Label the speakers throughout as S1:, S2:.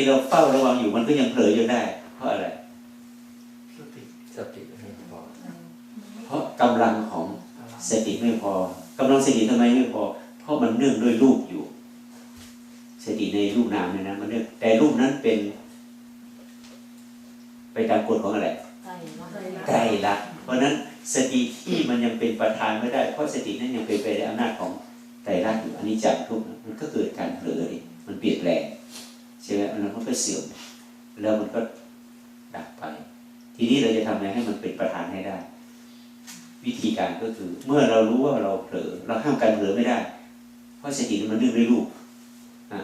S1: ถ้าทั้งที่เราเฝ้าระวังอยู่มันก็ยังเผลออยู่ได้ เพราะอะไร
S2: สติ
S3: สติให้พอ
S1: เพราะกำลังของสติไม่พอกำลังสติทำไมไม่พอ เพราะมันเนื่องด้วยรูปอยู่ สติในรูปนามเนี่ยนะมันเนื่องแต่รูปนั้นเป็น ไปตามกฎของอะไร
S4: ใช่เนาะ
S1: ไตรลักษณ์เพราะฉะนั้นสติที่มันยังเป็นประธานไม่ได้ เพราะสตินั้นยังเป็นไปในอำนาจของไตรลักษณ์อยู่อันนี้จังทุกข์มันก็เกิดการเผลอดิมันเปลี่ยนแปลงใช่ไหมแล้วมันก็เสื่อมแล้วมันก็ดับไป ทีนี้เราจะทำไงให้มันเป็นประธานให้ได้ วิธีการก็คือ เมื่อเรารู้ว่าเราเผลอเราห้ามการเผลอไม่ได้ เพราะสติมันนึกด้วยรูปอะ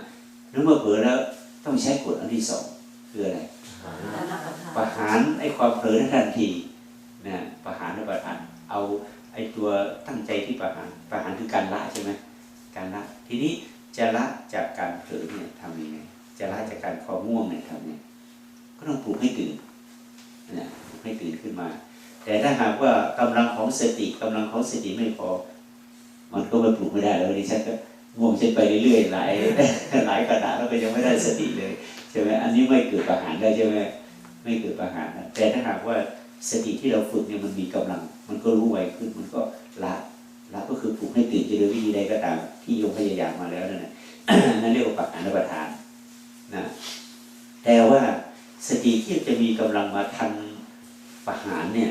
S1: แล้วเมื่อเผลอแล้วต้องใช้กฎอันที่สองคืออะไรประหารไอ้ความเผลอนั้นทันทีนะประหารและประหารเอาไอ้ตัวตั้งใจที่ประหารประหารคือการละใช่ไหมการละ ทีนี้จะละจากการเผลอเนี่ยทำยังไง จะละจากการความง่วงเนี่ยทำยังไงก็ต้องปลุกให้ตื่นนะปลุกให้ตื่นขึ้นมา แต่ถ้าหากว่ากำลังของสติกำลังของสติไม่พอ มันก็ไม่ปลุกไม่ได้แล้วดิฉันก็ง่วงเช่นไปเรื่อยๆหลายหลายขณะดาษแล้วก็ยังไม่ได้สติเลยใช่ไหมอันนี้ไม่เกิดประหารได้ใช่ไหมไม่เกิดปัญหานะแต่ถ้าหากว่าสติที่เราฝึกเนี่ยมันมีกำลัง มันก็รู้ไวขึ้นมันก็ละละก็คือปลุกให้ตื่นจะโดยวิธีใดก็ตามที่โยมพยายามมาแล้วนั่นแหละนั่นเรียกว่าปัจจันประทาน นะแต่ว่าสติที่จะมีกำลังมาทันประหารเนี่ย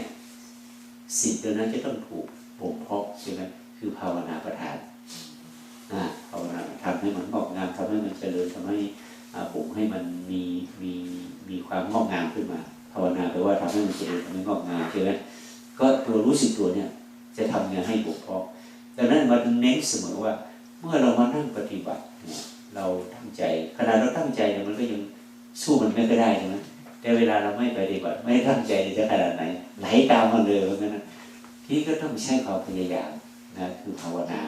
S1: สิ่งตัวนั้นจะต้องถูกบ่มเพาะใช่ไหมคือภาวนาประทานนะภาวนาทำให้มันงอกงามทำให้มันเจริญทำให้ปลุกให้มันมีมีมีความงอกงามขึ้นมา ภาวนาแปลว่าทำให้มันเจริญทำให้งอกงามใช่ไหมก็ตัวรู้สึกตัวเนี่ยจะทำงานให้บกพร่องดังนั้นมาเน้นเสมอว่า เมื่อเรามานั่งปฏิบัติเนี่ย เราตั้งใจขณะเราตั้งใจเนี่ยมันก็ยังสู้มันไม่ก็ได้ใช่ไหมแต่เวลาเราไม่ปฏิบัติไม่ตั้งใจจะขนาดไหนไหลตามมันเลยเพราะฉะนั้นทีนี้ก็ต้องใช้ความพยายามนะคือภาวนา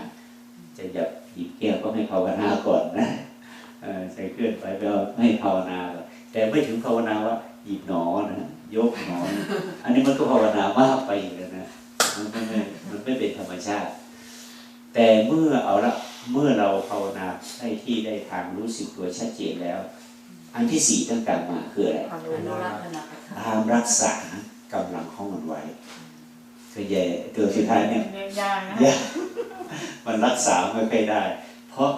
S1: จะหยับหยิบแก้วก็ให้ภาวนาก่อนนะเอ่อใช้เคลื่อนไปไปเอาให้ภาวนาแต่ไม่ถึงภาวนาว่าหยิบหนอนะยกหนอนอันนี้มันก็ภาวนามากไปอยู่แล้วนะมันไม่มันไม่เป็นธรรมชาติ แต่เมื่อเอาละ เมื่อเราภาวนาได้ที่ได้ทางรู้สึกตัวชัดเจนแล้ว อันที่สี่ต้องการมาคืออะไร
S4: อนุรักษ์นะ
S1: ตามรักษากำลังของมันไว้คือใหญ่ตัวสุดท้ายเนี่ย
S4: ยากนะ
S1: ยากมันรักษาไม่ค่อยได้ เพราะ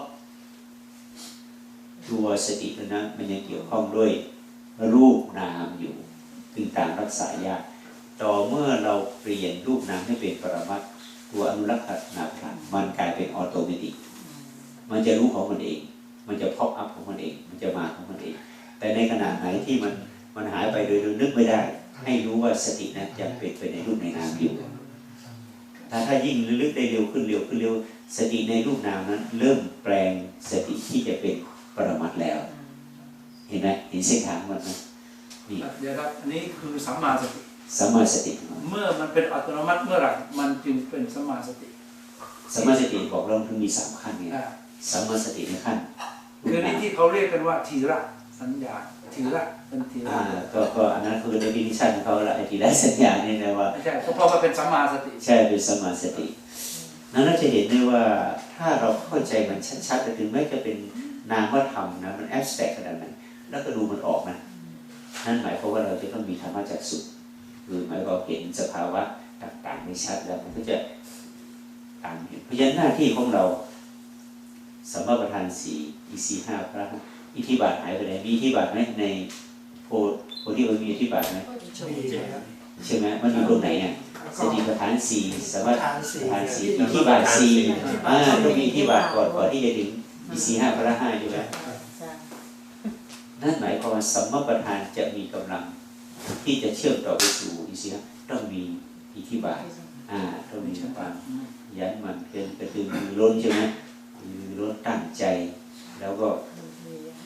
S1: ตัวสติตัวนั้นมันยังเกี่ยวข้องด้วยรูปนามอยู่จึงตามรักษายากต่อเมื่อเราเปลี่ยนรูปนามให้เป็นปรมัตถ์ตัวอนุรักษณาพลังมันกลายเป็นออโตเมติก มันจะรู้ของมันเอง มันจะพอกอัพของมันเอง มันจะมาของมันเอง แต่ในขณะไหนที่มันมันหายไปโดยเรานึกไม่ได้ ให้รู้ว่าสตินั้นจะเป็นไปในรูปในนามอยู่ถ้าถ้ายิ่งลึกได้เร็วขึ้นเร็วขึ้นเร็ว สติในรูปนามนั้น เริ่มแปลงสติที่จะเป็นปรมัตถ์แล้ว เห็นไหมเห็นเส้นทางมันไหมนี่
S2: เดี๋ยวครับอันนี้คือสัมมาสติ
S1: สัมมาสติ
S2: เมื่อมันเป็นอัตโนมัติเมื่อไหร่มันจึงเป็นสัมมาสติ
S1: สัมมาสติบอกเราถึงมีสามขั้นไง
S2: อ่า
S1: สัมมาสติในขั้นรู
S2: คือ
S1: ป
S2: นี่
S1: นาม
S2: ที่เขาเรียกกันว่าทีระสัญญาทีระเป็นทีระ
S1: อ่าก็ก็อันนั้นคือ definition ของเขาละไอ้ที่ได้สัญญาเนี่ยนะว่า
S2: ไม่ใช่เพราะว่าเป็นสัมมาสติ
S1: ใช่เป็นสมาสตินั้นเราจะเห็นได้ว่าถ้าเราเข้าใจมันชัดๆแต่ถึงแม้จะเป็นนามธรรมนะมันแอบสแต็กขนาดไหนแล้วก็ดูมันออกนะนั่นหมายความว่าเราจะต้องมีธรรมะจักสุคือหมายความว่าเห็นสภาวะต่างๆในชัดแล้วมันก็จะตามเห็นเพราะฉะนั้นหน้าที่ของเรา สมมาประธานสี่อีสีห้าพระอิทธิบาทหายไปไหนมีอิทธิบาทไหมในโพโพธิมันมีอิทธิบาทไหม
S5: มีครับ
S1: ใช่ไหมมันอยู่ตรงไหนเนี่ยสติปัฏฐานสี่สม
S5: ประ
S1: ถ
S5: ธานสี่
S1: ฐานสี่อิทธิบาทสี่อ่าต้องมีอิทธิบาทก่อนก่อนที่จะถึงอีสี่ห้าพระห้าอยู่แล้วนั่นหมายความว่าสัมมาประธานจะมีกำลัง ที่จะเชื่อมต่อไปสู่อีสี่ห้าต้องมีอิทธิบาทอ่าต้องมีความยันหมันเพียรกระตือรือร้นใช่ไหม มีร้นตั้งใจ แล้วก็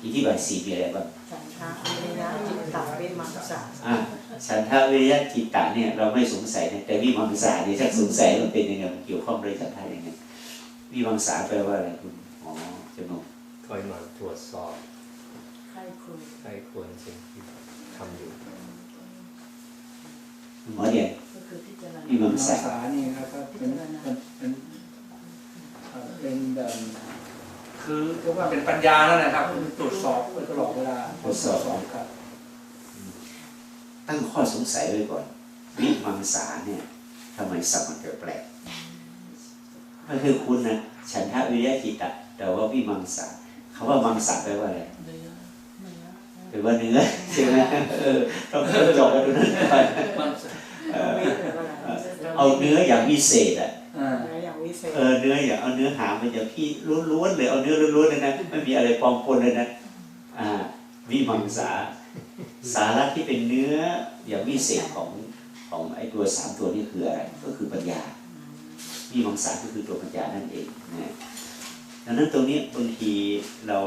S1: อิทธิบาทสี่มีอะไรบ้าง
S4: สังขทะวิริยะจิตตะวิมังสา
S1: อะฉันทะวิริยะจิตตะเนี่ยเราไม่สงสัยนะแต่วิมังสาเนี่ยชักสงสัยมันเป็นยังไงมันเกี่ยวข้องด้วยฉันทะยังไงวิมังสาแปลว่าอะไรคุณอ๋อจำนง
S3: คอยมาตรวจสอบ
S4: ใครครู
S3: ใครควรสิ่งที่ทำอยู่
S1: หมอเรียน
S4: ก็คือพิจารณา
S1: วิมัง
S2: ภา
S1: สา
S2: ษานี่ครับก็เป็นเป็น เป็นเอ่อเป็นแบบคือเรียกว่าเป็นปัญญาแล้วนะครับตรวจสอบไว้ตลอดเวลาตรวจสอบครับ
S1: ตั้งข้อสงสัยไว้ก่อนวิมังสาเนี่ยทำไมสับมันแปลกๆก็คือคุณนะฉันทะวิริยะจิตตะแต่ว่าวิมังสาคำว่ามังสาแปลว่าอะไร
S4: เนื้อเนื้อ
S1: แปลว่าเนื้อใช่ไหมเออต้องต้องจบกันตรงนั้นก่อน
S2: มัน
S1: เออ
S4: วิหรืออะไร
S1: เอาเนื้ออย่างพิเศษอะ
S2: อ่า
S4: เนื้ออย่างวิเศษ
S1: เออเนื้ออย่างเอาเนื้อหามันอย่างพี่ล้วนๆเลยเอาเนื้อล้วนๆเลยนะไม่มีอะไรปลอมปนเลยนะอ่าวิมังสาสาระที่เป็นเนื้ออย่างวิเศษของของไอ้ตัวสามตัวนี้คืออะไรก็คือปัญญาวิมังสาก็คือตัวปัญญานั่นเองนะดังนั้นตรงนี้บางทีเรา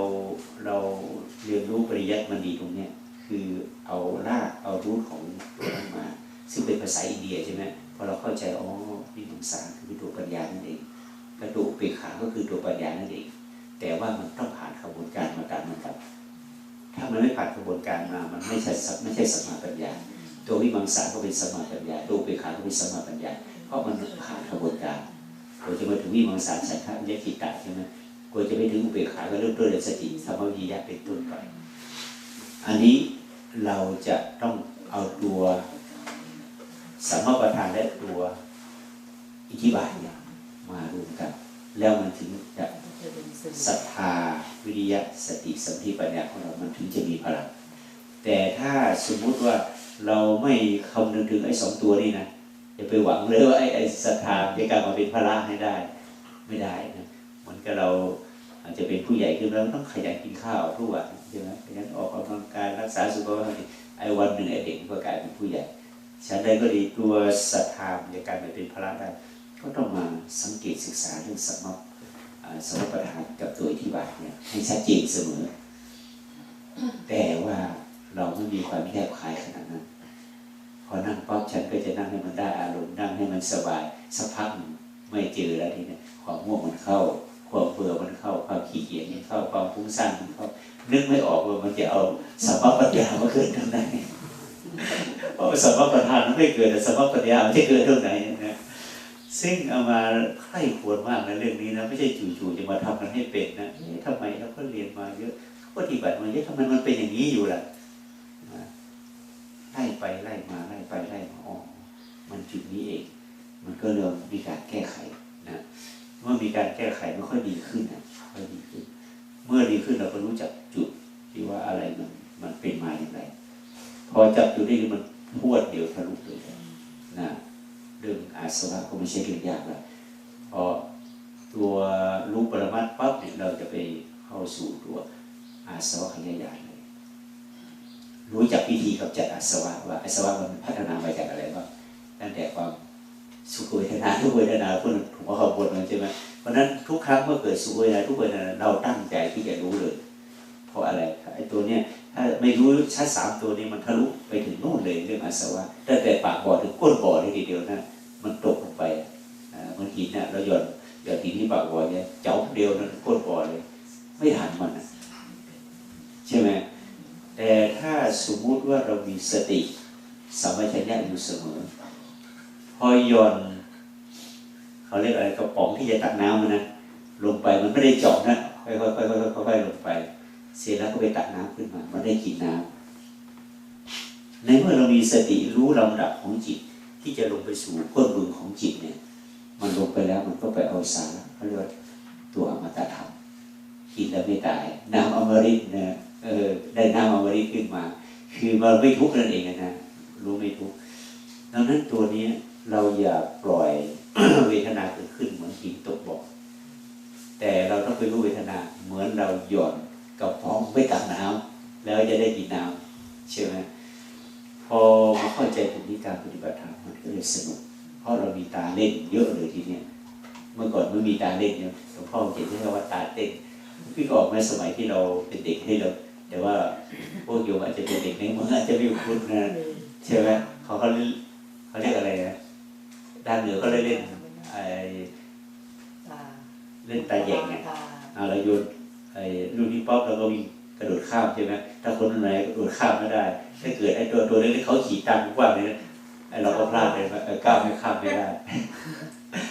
S1: เราเรียนรู้ปริยัติมันดีตรงเนี้ยคือเอารากเอารูทของตัวนั้นมา ซึ่งเป็นภาษาอินเดียใช่ไหมพอเราเข้าใจอ๋อ วิมังสาคือตัวปัญญานั่นเองกระดูกเปกขาก็คือตัวปัญญานั่นเอง แต่ว่ามันต้องผ่านกระบวนการมาตามลำดับถ้ามันไม่ผ่านกระบวนการมา มันไม่ใช่ไม่ใช่สมาปัญญา ตัววิมังสาก็เป็นสมาปัญญา ตัวเปกขาก็เป็นสมาปัญญา เพราะมันผ่านกระบวนการกว่าจะมาถึงวิมังสาสังขารยกิตะใช่ไหมกว่าจะไปถึงอุเบกขาก็เริ่มต้นด้วยสติธรรมวิริยะเป็นต้นไป อันนี้เราจะต้องเอาตัวสัมมาประธานและตัว อิทธิบาทเนี่ยมารวมกัน แล้วมันถึงจะศรัทธาวิริยะสติสัมาธิปัญญาของเรามันถึงจะมีพลัง แต่ถ้าสมมุติว่าเราไม่คำนึงถึงไอ้สองตัวนี้นะอย่าไปหวังเลยว่าไอ้ไอ้ศรัทธาจะกลับมาเป็นพละให้ได้ ไม่ได้นะเหมือนกับเราอาจจะเป็นผู้ใหญ่ขึ้นแล้วต้องขยันกินข้าวทุกวันใช่ไหมขยันออกกำลังกายรักษาสุขภาพไอ้วันหนึ่งไอ้เด็กมันก็กลายเป็นผู้ใหญ่ฉันใดก็ดีตัวศรัทธามันจะกลายมาเป็นพละได้ ก็ต้องมาสังเกตศึกษาเรื่องสมบสมบประทานกับตัวอิทธิบาทเนี่ยให้ชัดเจนเสมอ แต่ว่าเราไม่มีความแยบคายขนาดนั้น พอนั่งปั๊บฉันก็จะนั่งให้มันได้อารมณ์นั่งให้มันสบายสักพักหนึ่งไม่เจอแล้วทีเนี้ยความง่วงมันเข้าความเบื่อมันเข้าความขี้เกียจมันเข้าความฟุ้งซ่านมันเข้านึกไม่ออกว่ามันจะเอาสัมมาปัญญามาเกิดตรงไหนเพราะสัมมาปัญญามันไม่เกิดแต่สัมมาปัญญามันจะเกิดตรงไหน ซึ่งเอามาใคร่ควรมากในะเรื่องนี้นะไม่ใช่จู่ๆจะมาทำกันให้เป็นนะเอ๊ะทำไมเราก็เรียนมาเยอะปฏิบัติมาเยอะทำไมมันเป็นอย่างนี้อยู่ล่ะไล่ไปไล่มาไล่ไปไล่มาอ๋อมันจุดนี้เอง มันก็เริ่มมีการแก้ไขนะเมื่อมีการแก้ไขมันค่อยดีขึ้นนะค่อยดีขึ้น เมื่อดีขึ้นเราก็รู้จักจุดที่ว่าอะไรมันมันเป็นมาอย่างไร พอจับจุดได้มันพวดเดียวทะลุเลยนะ รื่องอาสวะก็ไม่ใช่เรื่องยากละพอตัวรู้ปรมัตถ์ปั๊บเนี่ยเราจะไปเข้าสู่ตัวอาสวะขยายใหญ่เลยรู้จักวิธีกำจัดอาสวะว่าอาสวะมันพัฒนามาจากอะไรบ้างตั้งแต่ความสุขเวทนาทุกเวทนาพวกนั้นผมว่าขาบนมันใช่ไหมเพราะนั้นทุกครั้งเมื่อเกิดสุขเวทนาทุกเวทนาเราตั้งใจที่จะรู้เลย เพราะอะไรไอ้ตัวเนี้ยถ้าไม่รู้ชัดสามตัวนี้มันทะลุไปถึงนู่นเลยเรื่องอาสวะตั้งแต่ปากบ่อถึงก้นบ่อเลยทีเดียวนะ มันตกลงไปอ่ามันหินเนี่ยเราหย่อนหย่อนหินที่ปากบ่อเนี่ยเจ้าเดียวนั้นก้นบ่อเลย ไม่ทันมันใช่ไหมแต่ถ้าสมมุติว่าเรามีสติสัมปชัญญะอยู่เสมอ พอหย่อนเขาเรียกอะไรกระป๋องที่จะตักน้ำมันนะลงไปมันไม่ได้เจาะนะค่อยๆค่อยๆค่อยๆลงไป เสร็จแล้วก็ไปตักน้ำขึ้นมา มันได้กินน้ำในเมื่อเรามีสติรู้ลำดับของจิต ที่จะลงไปสู่ก้นบึงของจิตเนี่ย มันลงไปแล้วมันก็ไปเอาสาระเขาเรียกว่าตัวอมตะธรรมกินแล้วไม่ตายน้ำอมฤตนะเออได้น้ำอมฤตขึ้นมา คือมันไม่ทุกข์นั่นเองนะรู้ไม่ทุกข์ดังนั้นตัวนี้เราอย่าปล่อยเวทนาเกิดขึ้นเหมือนหินตกบ่อแต่เราต้องไปรู้เวทนาเหมือนเราหย่อนกับพร้อมไปตักน้ำแล้วจะได้กินน้ำใช่ไหม พอมาเข้าใจตรงนี้การปฏิบัติธรรมมันก็เลยสนุก เพราะเรามีตาเล่นเยอะเลยทีเนี้ยเมื่อก่อนไม่มีตาเล่นเนี่ยหลวงพ่อเขียนที่ว่าตาเต้นพี่ก็ออกมาสมัยที่เราเป็นเด็กให้เราแต่ว่าพวกโยมอาจจะเป็นเด็กในเมืองอาจจะไม่คุ้นนะใช่ไหมเขาเขาเขาเรียกอะไรนะด้านเหนือก็เลยเล่นไอ้
S4: ตา
S1: เล่นตาแยงไง
S4: ตา
S1: เอาเราโยนไอ้ลูกนี้ป๊อปเราก็วิ่ง กระโดดข้ามใช่ไหมถ้าคนไหนกระโดดข้ามไม่ได้ ถ้าเกิดไอ้ตัวตัวเล็กๆเขาขี่ตามกว้างเลยนะไอ้เราก็พลาดเออก้าวไม่ข้ามไม่ได้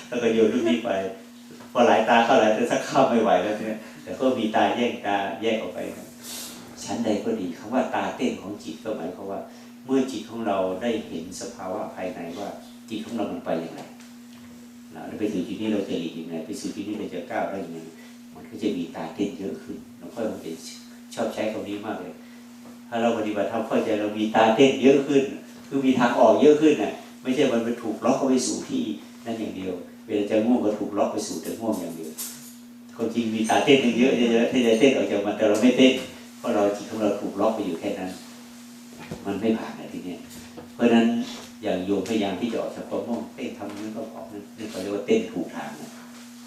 S1: แล้วก็โยนลูกนี้ไป พอหลายตาเข้าหลายตาสักข้ามไม่ไหวแล้วเนี่ยแต่ก็มีตาแยกตาแยกออกไปชั้นใดก็ดีคำว่าตาเต้นของจิตก็หมายความว่า เมื่อจิตของเราได้เห็นสภาวะภายในว่าจิตของเรามันไปอย่างไรนะแล้วไปสู่จุดนี้เราจะหลีกยังไงไปสู่จุดนี้เราจะก้าวได้ยังไงมันก็จะมีตาเต้นเยอะขึ้นหลวงพ่อยมันจะ ชอบใช้คำนี้มากเลย ถ้าเราปฏิบัติธรรมเข้าใจเรามีตาเต้นเยอะขึ้น คือมีทางออกเยอะขึ้นน่ะ ไม่ใช่มันไปถูกล็อกเข้าไปสู่ที่นั่นอย่างเดียว เวลาจะง่วงก็ถูกล็อกไปสู่แต่ง่วงอย่างเดียวคนจริงมีตาเต้นเยอะเยอะๆที่จะเต้นออกจากมันแต่เราไม่เต้น เพราะเราจิตของเราถูกล็อกไปอยู่แค่นั้น มันไม่ผ่านอะทีเนี้ยเพราะฉะนั้นอย่างโยมพยายามที่จะออกจากความง่วงเต้นทำนั้นก็ออกนั่นนี่เขาเรียกว่าเต้นถูกทาง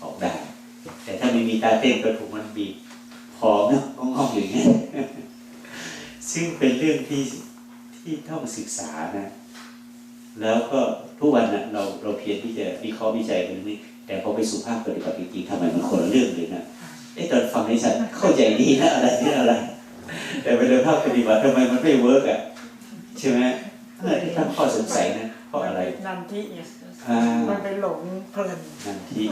S1: ออกได้ แต่ถ้าไม่มีตาเต้นก็ถูกมันบีบ คอเนาะงอกๆอยู่อย่างเงี้ยซึ่งเป็นเรื่องที่ที่ต้องศึกษานะ แล้วก็ทุกวันนะเราเราเพียรที่จะวิเคราะห์วิจัยเรื่องนี้ แต่พอไปสู่ภาคปฏิบัติจริงๆทำไมมันคนละเรื่องเลยนะไอ้ตอนฟังในสัตว์เข้าใจดีนะอะไรนี่อะไร แต่ไปเลยภาคปฏิบัติทำไมมันไม่เวิร์กอะใช่ไหมเออที่ตั้งข้อสงสัยนะเพราะอะไร
S4: นันทิไง
S1: อ่า
S4: มันไปหลงเพลิน
S1: นันที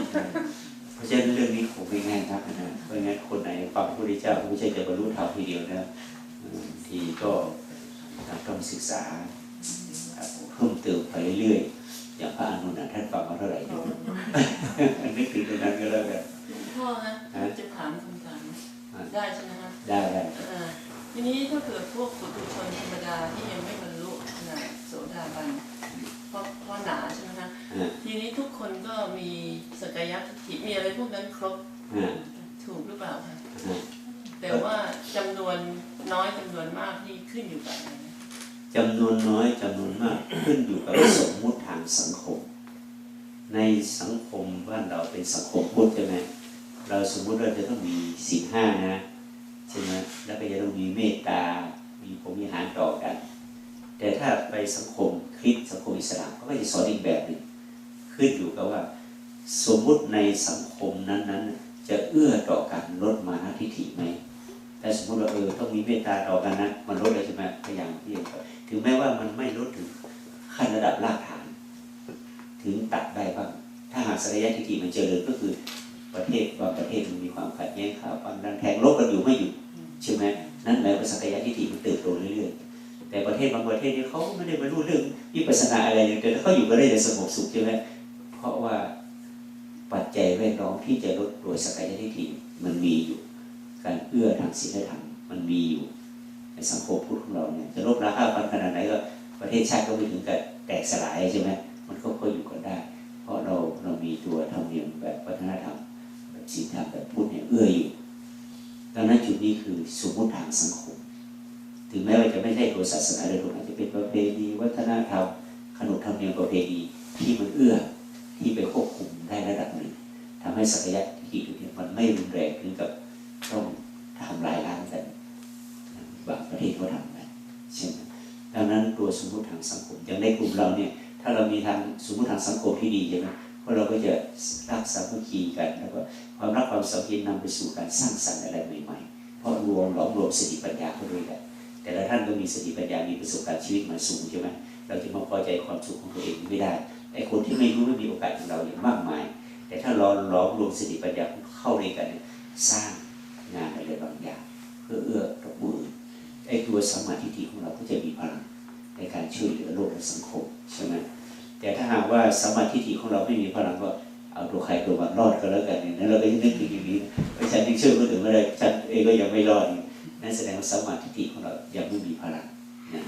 S1: เพราะฉะนั้นเรื่องนี้คงไม่ง่ายนักนะเพราะงั้นคนไหนฟังพระพุทธเจ้าก็ไม่ใช่จะบรรลุธรรมทีเดียวนะอืมทีก็ต้องศึกษาเพิ่มเติมไปเรื่อยๆอย่างพระอนุนนะท่านฟังมาเท่าไหร่เนี่ยนึกถึงตรงนั้นก็แล้วกัน
S5: หลวงพ่อนะ
S1: ฮะ
S5: จะถามคำถาม
S1: อะ
S5: ได้ใช่ไหมคะ
S1: ได้ได้
S5: อ่าทีนี้ถ้าเกิดพวกปุถุชนธรรมดาที่ยังไม่บรรลุขนาดโสดาบันเพราะเพราะหนา ทีนี้ทุกคนก็มีสกายทิฏฐิมีอะไรพวกนั้นครบ
S1: อ่า
S5: ถูกหรือเปล่าคะ
S1: อ่า
S5: แต่ว่าจำนวนน้อยจำนวนมากที่ขึ้นอยู่กับอะไรนะ
S1: จำนวนน้อยจำนวนมากขึ้นอยู่กับสมมุติทางสังคม ในสังคมบ้านเราเป็นสังคมพุทธใช่ไหมเราสมมุติเราจะต้องมีศีลห้านะใช่ไหมแล้วก็จะต้องมีเมตตา มีผมมีหารต่อกัน แต่ถ้าไปสังคมคริสต์สังคมอิสลามก็จะสอนอีกแบบหนึ่ง ขึ้นอยู่กับว่า สมมุติในสังคมนั้นๆ จะเอื้อต่อการลดมานะทิฏฐิไหมแต่สมมติว่าเออต้องมีเมตตาต่อกันนะมันลดเลยใช่ไหมพยายามที่จะถึงแม้ว่ามันไม่ลดถึงขั้นระดับรากฐาน ถึงตัดได้บ้างถ้าหากสักยะทิฏฐิมันเจริญก็คือประเทศบางประเทศมันมีความขัดแย้งข่าวความดันแทงลบกันอยู่ไม่หยุดใช่ไหมนั่นหมายว่าสักยะทิฏฐิมันเติบโตเรื่อยๆแต่ประเทศบางประเทศนี่เขาไม่ได้บรรลุเรื่องวิปัสสนาอะไรอย่างแต่เขาอยู่ก็ได้อย่างสงบสุขใช่ไหมเพ ราะว่าปัจจัยแวดล้อมที่จะลดโดยสักยะทิฏฐิมันมีอยู่ การเอื้อทางศีลธรรมมันมีอยู่ในสังคมพุทธของเราเนี่ยจะลบราคาฟันขนาดไหนก็ประเทศชาติก็ไม่ถึงกับแตกสลายใช่ไหมมันก็พออยู่กันได้ เพราะเราเรามีตัวธรรมเนียมแบบวัฒนธรรมแบบศีลธรรมแบบพุทธเนี่ยเอื้ออยู่ดังนั้นจุดนี้คือสมมติทางสังคม ถึงแม้ว่าจะไม่ใช่ตัวศาสนาโดยตรงอาจจะเป็นประเพณีวัฒนธรรมขนบธรรมเนียมประเพณีที่มันเอื้อ ที่ไปควบคุมได้ระดับหนึ่งทำให้ศักยะที่อยู่เนี่ยมันไม่รุนแรงถึงกับต้องทำลายล้างกันบางประเทศก็ทำกันใช่ไหมดังนั้นตัวสมมติทางสังคมอย่างในกลุ่มเราเนี่ยถ้าเรามีทางสมมติทางสังคมที่ดีใช่ไหมเพราะเราก็จะรักสามัคคีกันแล้วก็ความรักความสามัคคีนำไปสู่การสร้างสรรค์อะไรใหม่ๆเพราะรวมหลอมรวมสติปัญญาเข้าด้วยกันแต่ละท่านก็มีสติปัญญามีประสบการณ์ชีวิตมาสูงใช่ไหมเราจะมาพอใจความสุขของตัวเองไม่ได้ ไอ้คนที่ไม่รู้ไม่มีโอกาสของเราอย่างมากมาย แต่ถ้าเราหลอมรวมสติปัญญาเข้าด้วยกัน สร้างงานอะไรบางอย่าง เพื่อเอื้อต่อผู้อื่นไอ้ตัวสมาธิของเราก็จะมีพลังในการช่วยเหลือโลกและสังคมใช่ไหมแต่ถ้าหากว่าสมาธิของเราไม่มีพลังก็เอาตัวใครตัวมันรอดก็แล้วกันเนี่ยนั้นเราก็ยังนึกถึงอย่างนี้ฉันยังช่วยคนอื่นไม่ได้ฉันเองก็ยังไม่รอดนั่นแสดงว่าสมาธิของเรายังไม่มีพลังนะ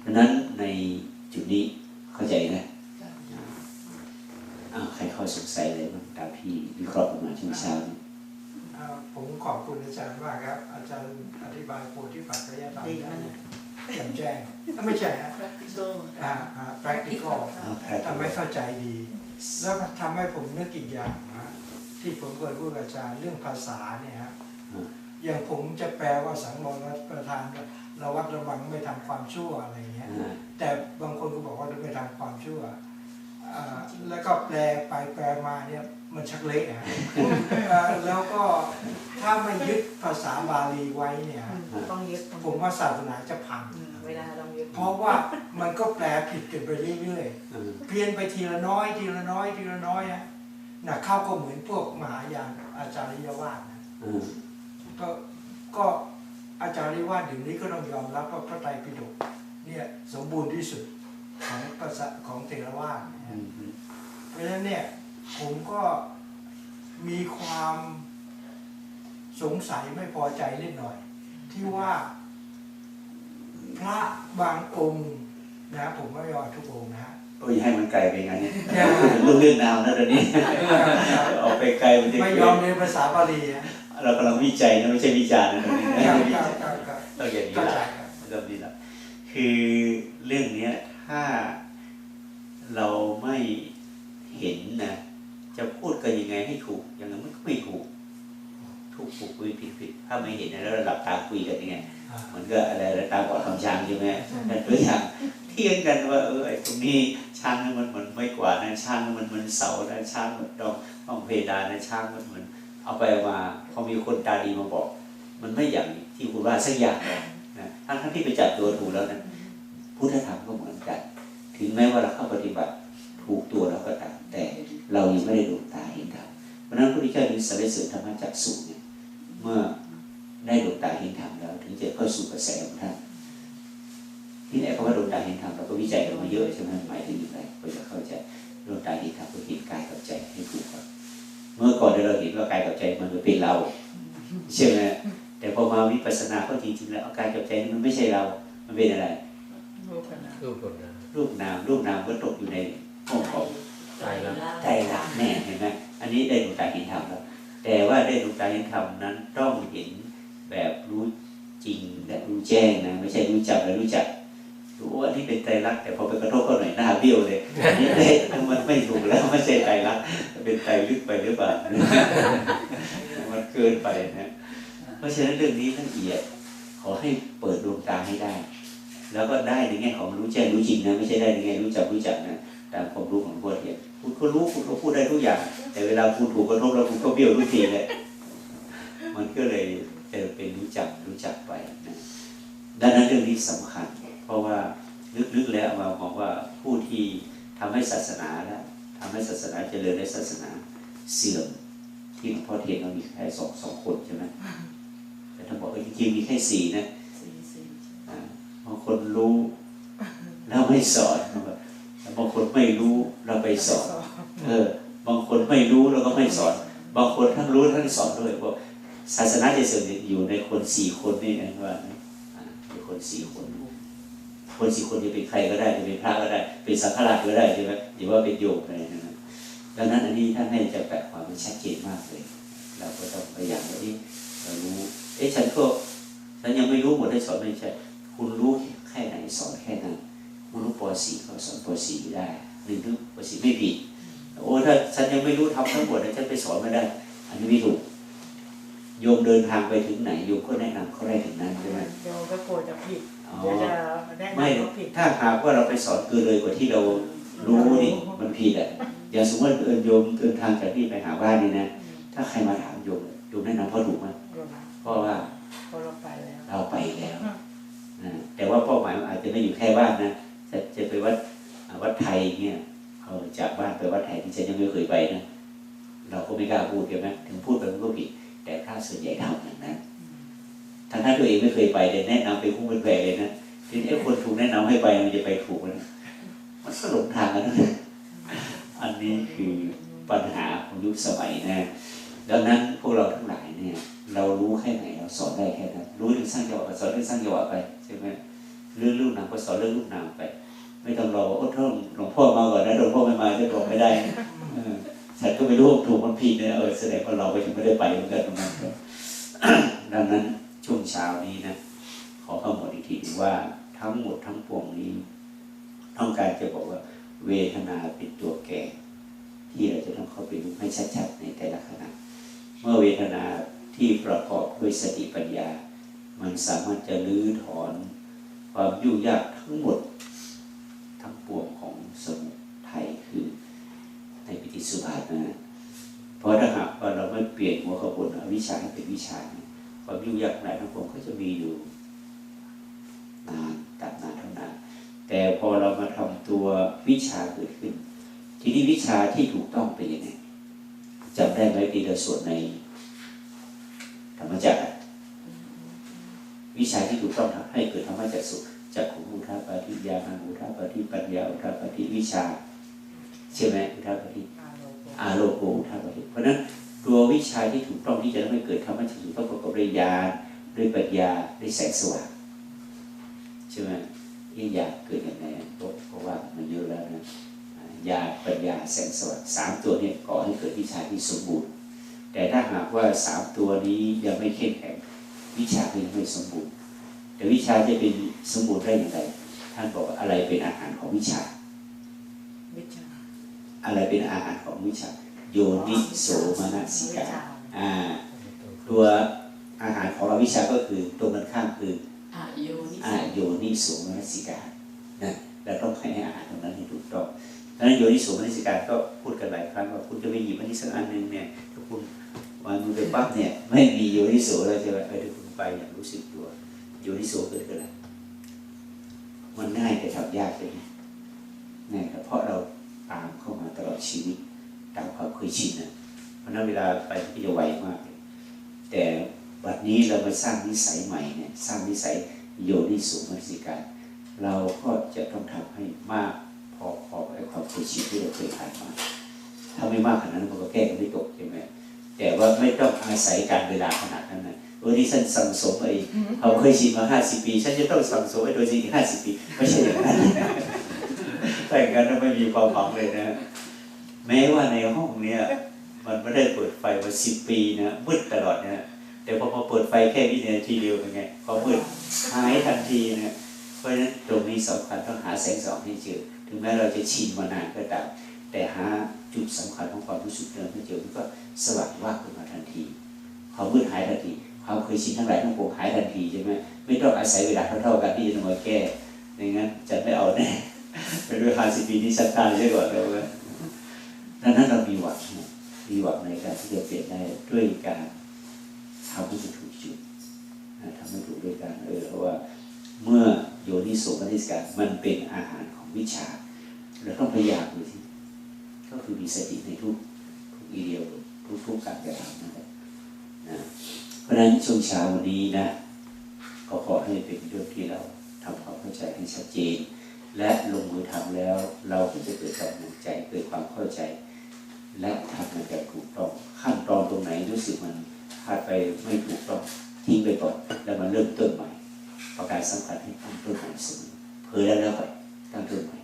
S1: เพราะนั้นในจุดนี้เข้าใจนะ อ้าวใครเข้อสงสัยอะไรบ้างตามพี่วิเคราะห์ประมาณช่วงเช้านี้
S6: อ่าผมขอบคุณอาจารย์มากครับ อาจารย์อธิบายโพธิปัจจยธรรมได้แจ่มแจ้งอะไม่ใช่ฮะ
S5: practical
S6: อ่าอ่า practical
S1: เอาแพทย์
S6: ทำให้เข้าใจดี แล้วก็ทำให้ผมนึกอีกอย่างนะที่ผมเคยพูดกับอาจารย์เรื่องภาษาเนี่ยฮะอย่างผมจะแปลว่าสังวรประธานก็ระวัดระวังไม่ทำความชั่วอะไรเงี้ย
S1: อ่า
S6: แต่บางคนก็บอกว่าไม่ทำความชั่วอ่า แล้วก็แปลไปแปลมาเนี่ยมันชักเละอะอ่าแล้วก็ถ้าไม่ยึดภาษาบาลีไว้เนี่ย
S4: อืมต้องยึดต้อง
S6: ผมว่าศาสนาจะพัง
S4: อืมเวลาต้องยึด
S6: เพราะว่ามันก็แปลผิดกันไปเรื่อย
S1: อืม
S6: ๆเพี้ยนไปทีละน้อย ทีละน้อย ทีละน้อยนะนะเข้าก็เหมือนพวกมหายานอาจารย์ยวาสนะ
S1: อืม
S6: ก็ก็อาจารย์ว่าเดี๋ยวนี้ก็ต้องยอมรับว่าพระไตรปิฎกเนี่ยสมบูรณ์ที่สุดของภาษาของเทรวาสนะ
S1: อื
S6: ฮะ
S1: มอืม
S6: เพราะฉะนั้นเนี่ย ผมก็มีความสงสัยไม่พอใจนิดหน่อย ที่ว่า พระบางองค์นะผมไม่ยอมทุกองค์นะฮะ
S1: โอ้ยให้มันไกลไปงั้นเนี่ยพูดถึงเรื่องเรื่องนาวนะตอนนี้ออกไปไกลมันจะ
S6: ไม่ยอมเรียนภาษาบาลีนะ
S1: เรากำลังวิจัยนะไม่ใช่วิจารณ์นะตรงนี้นะ
S6: ครับครับครับครับ
S1: ต้องอย่างนี้
S6: เข้าใจ
S1: ละ
S6: ครับ
S1: ต้องนี้ละคือเรื่องเนี้ยถ้าเราไม่ เห็นนะจะพูดกันยังไงให้ถูกอย่างนั้นมันก็ไม่ถูกถูกถูกผิดผิดผิดถ้าไม่เห็นนะแล้วเราหลับตาคุยกันยังไง
S6: อ่า
S1: มันก็อะไรอะไรตาบอดทำช้างใช่ไหมแต่ตัวอย่างเที่ยงกันว่าเออไอ้ตรงนี้ช้างนั้นมันเหมือนไม่กว่าดนะช้างนั้นมันเหมือนเสานะช้างมันดองห้องเพดานนะช้างมันเหมือน เอาไปเอามาพอมีคนตาดีมาบอก มันไม่อย่างที่คุณว่าสักอย่างเลยนะทั้งทั้งที่ไปจับตัวถูกแล้วนะพุทธธรรมก็เหมือนกัน ถึงแม้ว่าเราเข้าปฏิบัติถูกตัวแล้วก็ตาม แต่เรายังไม่ได้ดวงตาเห็นธรรมเพราะฉะนั้นพระพุทธเจ้าจึงสรรเสริญธรรมจักสุเนี่ยเมื่อได้ดวงตาเห็นธรรมแล้ว ถึงจะเข้าสู่กระแสของท่านที่ไหนเพราะว่าดวงตาเห็นธรรมเราก็วิจัยกันมาเยอะใช่ไหมหมายถึงอย่างไรก็จะเข้าใจดวงตาเห็นธรรมก็เห็นกายกับใจให้ถูกก่อนเมื่อก่อนเราเห็นว่ากายกับใจมันเป็นเราใช่ไหมแต่พอมาวิปัสสนาก็จริงๆแล้วกายกับใจนี่มันไม่ใช่เรา มันเป็นอะไร
S4: รู้กันนะ
S3: รูปคนนะ
S1: รูปนามรูปนามก็ตกอยู่ในห้องของ
S3: ตายแล้ว
S1: ใจรักแน่เห็นไหมอันนี้ได้ดวงตาเห็นธรรมแล้วแต่ว่าได้ดวงตาเห็นธรรมนั้นต้องเห็นแบบรู้จริงและรู้แจ้งนะไม่ใช่รู้จักและรู้จักรู้ว่านี่เป็นใจรักแต่พอไปกระทบก็หน่อยหน้าเบี้ยวเลยอันนี้เละมันไม่ถูกแล้วไม่ใช่ใจรักเป็นใจลึกไปหรือเปล่ามันเกินไปนะเพราะฉะนั้นเรื่องนี้ละเอียดขอให้เปิดดวงตาให้ได้ แล้วก็ได้ในแง่ของรู้แจ้งรู้จริงนะไม่ใช่ได้ในแง่รู้จักรู้จักนะ ตามความรู้ของพวกเทียนคุณก็รู้คุณก็พูดได้ทุกอย่าง แต่เวลาคุณถูกกระทบแล้วคุณก็เบี้ยวทุกทีเลยมันก็เลยจะเป็นรู้จักรู้จักไปนะดังนั้นเรื่องนี้สำคัญ เพราะว่าลึกๆแล้วเรามองว่าผู้ที่ทำให้ศาสนาแล้วทำให้ศาสนาเจริญและศาสนาเสื่อมที่หลวงพ่อเทียนเรามีแค่สองสองคนใช่ไหมแต่ท่านบอกเออจริงๆมีแค่สี่นะ
S5: สี่สี่
S1: อ่าบางคนรู้แล้วไม่สอน บางคนไม่รู้เราไปสอน เออ บางคนไม่รู้แล้วก็ไม่สอน บางคนทั้งรู้ทั้งสอนด้วยเพราะศาสนาจะเสื่อมอยู่ในคนสี่คนนี่นะว่านะอ่ามีคนสี่คน คนสี่คนจะเป็นใครก็ได้จะเป็นพระก็ได้ เป็นสังฆราชก็ได้ใช่ไหมหรือว่าเป็นโยมอะไรนะดังนั้นอันนี้ท่านให้จะแปะความมันชัดเจนมากเลย เราก็ต้องพยายามว่าเอ๊ะเรารู้ เอ๊ะฉันก็ฉันยังไม่รู้หมดให้สอนไม่ใช่ คุณรู้แค่ไหนสอนแค่นั้น คุณรู้ป .4 ก็สอนป .4 ได้หนึ่งถึงป .4 ไม่ผิดโอ้ถ้าฉันยังไม่รู้ทำทั้งหมดนะฉันไปสอนไม่ได้ อันนี้ไม่ถูกโยมเดินทางไปถึงไหนโยมก็แนะนำเขาได้ถึงนั้นใช่ไหม
S4: เดี๋ยวก็กลัวจะผิด
S1: อ๋อ
S4: เดี๋ยวจะแนะ
S1: ไม่
S4: นำก็ผิด
S1: ถ้าหากว่าเราไปสอนเกินเลยกว่าที่เรารู้นี่มันผิดอะอย่างสมมติว่าเดินโยมเดินทางจากที่ไปหาบ้านนี่นะถ้าใครมาถามโยมโยมแนะนำเขาถูกไหม
S4: รวม
S1: เพราะว่า
S4: พอเราไปแล้ว
S1: เราไปแล้วนะแต่ว่าเป้าหมายมันอาจจะไม่อยู่แค่บ้านนะ จะจะไปวัดวัดไทยเนี่ยเอาจากบ้านไปวัดไทยที่ฉันยังไม่เคยไปนะเราก็ไม่กล้าพูดใช่ไหมถึงพูดไปมันก็ผิด แต่พระส่วนใหญ่ทำอย่างนั้นทั้งท่านตัวเองไม่เคยไปแต่แนะนำไปคู่เป็นแผลเลยนะทีนี้ไอ้คนถูกแนะนำให้ไปมันจะไปถูกมันมันก็หลงทางกันนะอันนี้คือปัญหาของยุคสมัยนะดังนั้นพวกเราทั้งหลายเนี่ย เรารู้แค่ไหนเราสอนได้แค่นั้นรู้เรื่องสร้างจังหวะสอนเรื่องสร้างจังหวะไปใช่ไหมเรื่องลูกนามก็สอนเรื่องลูกนามไป ไม่ต้องรอว่าโอ้ท่านหลวงพ่อมาก่อนนะหลวงพ่อไม่มาจะบอกไม่ได้ฉันก็ไม่รู้ว่าถูกมันผิดเนี่ยเออแสดงว่าเราก็ยังไม่ได้ไปเหมือนกันตรงนั้นดังนั้นช่วงเช้านี้นะขอข้อมูลอีกทีว่าทั้งหมดทั้งปวงนี้ต้องการจะบอกว่า เวทนาเป็นตัวแก่ที่เราจะต้องเข้าไปดูให้ชัดๆในแต่ละขณะ เมื่อเวทนาที่ประกอบด้วยสติปัญญา มันสามารถจะลื้อถอน ความยุ่งยากทั้งหมด ทั้งปวงของสมุทัยคือในปิติ สุภาษนะเพราะถ้าหากว่าเราไม่เปลี่ยนหัวขบวนวิชาให้เป็นวิชาความยุ่งยากหลายทั้งปวงก็จะมีอยู่นานตับนานเท่านานแต่พอเรามาทำตัววิชาเกิดขึ้น ทีนี้วิชาที่ถูกต้องเป็นยังไงจำได้ไหมที่เราสวดในธรรมจักรวิชาที่ถูกต้องทำให้เกิดธรรมจักรสุขจักขุอุทาปาทิยานาอุทาปาทิปัญญาอุทาปาทิวิชาใช่ไหมอุทาปาทิ
S4: อาโลโก
S1: อาโลโกอุทาปาทิเพราะนั้นตัววิชาที่ถูกต้องที่จะทำให้เกิดธรรมจักรสุขต้องประกอบด้วยญาณด้วยปัญญาด้วยแสงสว่างใช่ไหมยิ่อยากเกิดอยังไงเพราะว่ามันเยอะแล้วนะญาณปัญญาแสงสว่างสามตัวนี่ยก่อให้เกิดวิชาที่สมบูรณ์ แต่ถ้าหากว่าสามตัวนี้ยังไม่เข้มแข็งวิชาก็ยังไม่สมบูรณ์ แต่วิชาจะเป็นสมบูรณ์ได้อย่างไรท่านบอกอะไรเป็นอาหารของวิชา
S4: วิชา
S1: อะไรเป็นอาหารของวิชาโยนิโสมนสิกาอ่าตัวอาหารของอวิชาก็คือตรงกันข้ามคือ
S5: อะโยนิ
S1: อาโยนิโสมนสิกานะเราต้องให้อาหารตรงนั้นให้ถูกต้องดังนั้นโยนิโสมนสิกาก็พูดกันหลายครั้งว่าคุณจะไปหยิบอันนี้สักอันหนึ่งเนี่ยถ้าคุณวางมือไปปั๊บเนี่ยไม่มีโยนิโสแล้วใช่ไหมเออถ้าคุณไปอย่างรู้สึกตัวโยนิโสเกิดขึ้นแล้วมันง่ายแต่ทำยากเลยนะง่ายครับเพราะเรา ตามเข้ามาตลอดชีวิตตามความเคยชินนะเพราะฉะนั้นเวลาไปก็จะไวมากเลยแต่บัดนี้เรามาสร้างนิสัยใหม่เนี่ยสร้างนิสัยโยนิโสมนสิกาเราก็จะต้องทำให้มากพอพอๆกับความเคยชินที่เราเคยผ่านมาถ้าไม่มากขนาดนั้นมันก็แก้กันไม่ตกใช่ไหมแต่ว่าไม่ต้องอาศัยการเวลาขนาดนั้นนะเออที่ฉันสั่งสมไอ้เราเคยชินมาห้าสิบปี ฉันจะต้องสั่งสมไอ้โดยจริงห้าสิบปี ไม่ใช่อย่างนั้น แต่อย่างนั้นไม่มีความหวังเลยนะ แม้ว่าในห้องเนี้ยมันไม่ได้เปิดไฟมาสิบปีนะมืดตลอดนะแต่พอมาเปิดไฟแค่วินาทีเดียวเป็นไงพอมืดหายทันทีนะเพราะฉะนั้นตรงนี้สำคัญต้องหาแสงสว่างให้เจอถึงแม้เราจะชินมานานก็ตามแต่หาจุดสำคัญของความรู้สึกเดิมให้เจอมันก็สว่างว่าขึ้นมาทันทีความมืดหายทันทีความเคยชินทั้งหลายทั้งปวงหายทันทีใช่ไหมไม่ต้องอาศัยเวลาเท่าๆกันที่จะมาแก้ไม่งั้นจะไม่เอาแน่ ไปด้วยห้าสิบปีนี้ชัดตายใช่ก่อนแล้วนะดังนั้นเรามีหวังมีหวังในการที่จะเปลี่ยนได้ด้วยการทำให้มันถูกจุดนะทำให้ถูกด้วยการเออเพราะว่าเมื่อโยนิโสมนสิการมันเป็นอาหารของวิชาเราต้องพยายามดูสิก็คือมีสติในทุกทุกอีเดียวทุกทุกการกระทำนั่นแหละนะเพราะฉะนั้นช่วงเช้าวันนี้นะก็ขอให้เป็นเรื่องที่เราทำความเข้าใจให้ชัดเจน และลงมือทำแล้ว เราก็จะเกิดกำลังใจเกิดความเข้าใจ และทำมันแบบถูกต้องขั้นตอนตรงไหนรู้สึกมันพลาดไปไม่ถูกต้องทิ้งไปก่อนแล้วมันเริ่มต้นใหม่ประการสำคัญให้ตั้งต้นใหม่เสมอเผลอแล้วแล้วไปตั้งต้นใหม่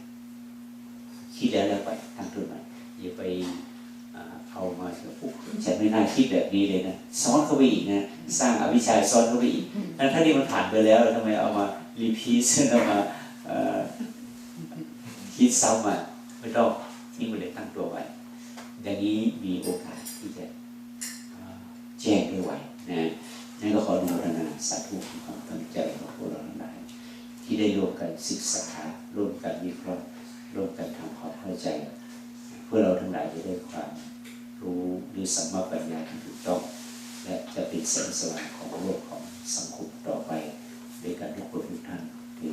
S1: คิดแล้วแล้วไปตั้งต้นใหม่อย่าไปอ่าเอามาเถอะปุ๊บฉันไม่น่าคิดแบบนี้เลยนะซ้อนเข้าไปอีกนะสร้างอวิชชาซ้อนเข้าไปอีกแล้วถ้านี่มันผ่านไปแล้วทำไมเอามารีพีซเอามาเอ่อ ที่ซ้ำมาไม่ต้องทิ้มันเลยตั้งตัวไว้อย่างนี้มีโอกาสที่จะแจ้งได้ไวนะนั่นก็ขออนุโมทนาสาธุความตั้งใจของพวกเราทั้งหลายที่ได้ร่วมกันศึกษาร่วมกันวิเคราะห์ร่วมกันทำความเข้าใจ เพื่อเราทั้งหลายจะได้ความรู้หรือสัมมาปัญญาที่ถูกต้องและจะติดนแสงสว่างของโลกของสังคมต่อไปด้วยกันทุกคนทุกท่านที่